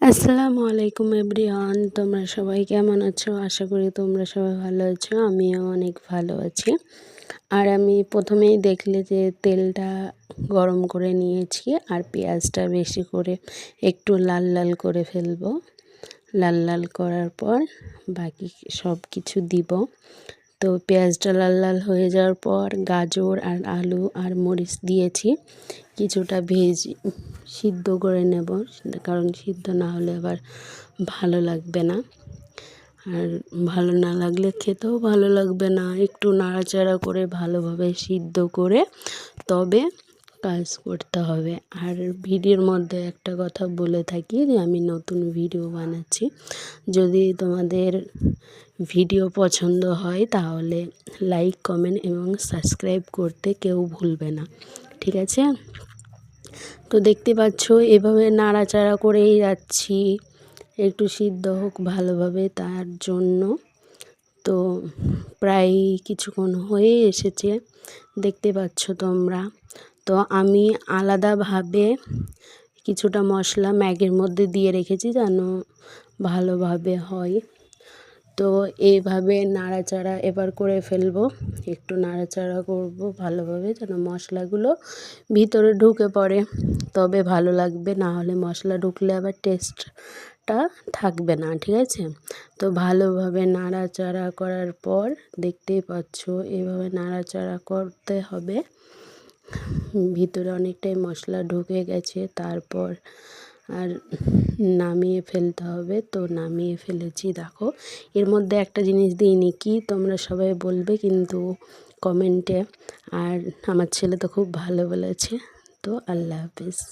আসসালামু আলাইকুম এভরিওয়ান, তোমরা সবাই কেমন আছো? আশা করি তোমরা সবাই ভালো আছো, আমিও অনেক ভালো আছি। আর আমি প্রথমেই দেখলে যে তেলটা গরম করে নিয়েছি আর পেঁয়াজটা বেশি করে একটু লাল লাল করে ফেলব। লাল লাল করার পর বাকি সব কিছু দিব। তো পেঁয়াজটা লাল লাল হয়ে যাওয়ার পর গাজর আর আলু আর মরিচ দিয়েছি। কিছুটা ভেজ সিদ্ধ করে নেব, কারণ সিদ্ধ না হলে আবার ভালো লাগবে না। আর ভালো না লাগলে খেতেও ভালো লাগবে না। একটু নাড়াচাড়া করে ভালোভাবে সিদ্ধ করে তবে কাজ করতে হবে। আর ভিডিওর মধ্যে একটা কথা বলে থাকি যে, আমি নতুন ভিডিও বানাচ্ছি। যদি তোমাদের ভিডিও পছন্দ হয়, তাহলে লাইক, কমেন্ট এবং সাবস্ক্রাইব করতে কেউ ভুলবে না। ঠিক আছে? তো দেখতে পাচ্ছ, এভাবে নাড়াচাড়া করেই যাচ্ছি। একটু সিদ্ধ হোক ভালোভাবে তার জন্য। তো প্রায় কিছুক্ষণ হয়ে এসেছে, দেখতে পাচ্ছ তোমরা। তো আমি আলাদাভাবে কিছুটা মশলা ম্যাগের মধ্যে দিয়ে রেখেছি যেন ভালোভাবে হয়। তো এইভাবে নাড়াচাড়া এবার করে ফেলব। একটু নাড়াচাড়া করব ভালোভাবে যেন মশলাগুলো ভিতরে ঢুকে পড়ে। তবে ভালো লাগবে, না হলে মশলা ঢুকলে আবার টেস্টটা থাকবে না, ঠিক আছে? তো ভালোভাবে নাড়াচাড়া করার পর দেখতেই পাচ্ছ, এভাবে নাড়াচাড়া করতে হবে। ভিতরে অনেকটাই মশলা ঢুকে গেছে, তারপর আর নামিয়ে ফেলতে হবে। তো নামিয়ে ফেলেছি, দেখো। এর মধ্যে একটা জিনিস দিইনি কি, তোমরা সবাই বলবে কিন্তু কমেন্টে আর আমার ছেলে তো খুব ভালো বলেছে। তো আল্লাহ হাফিজ।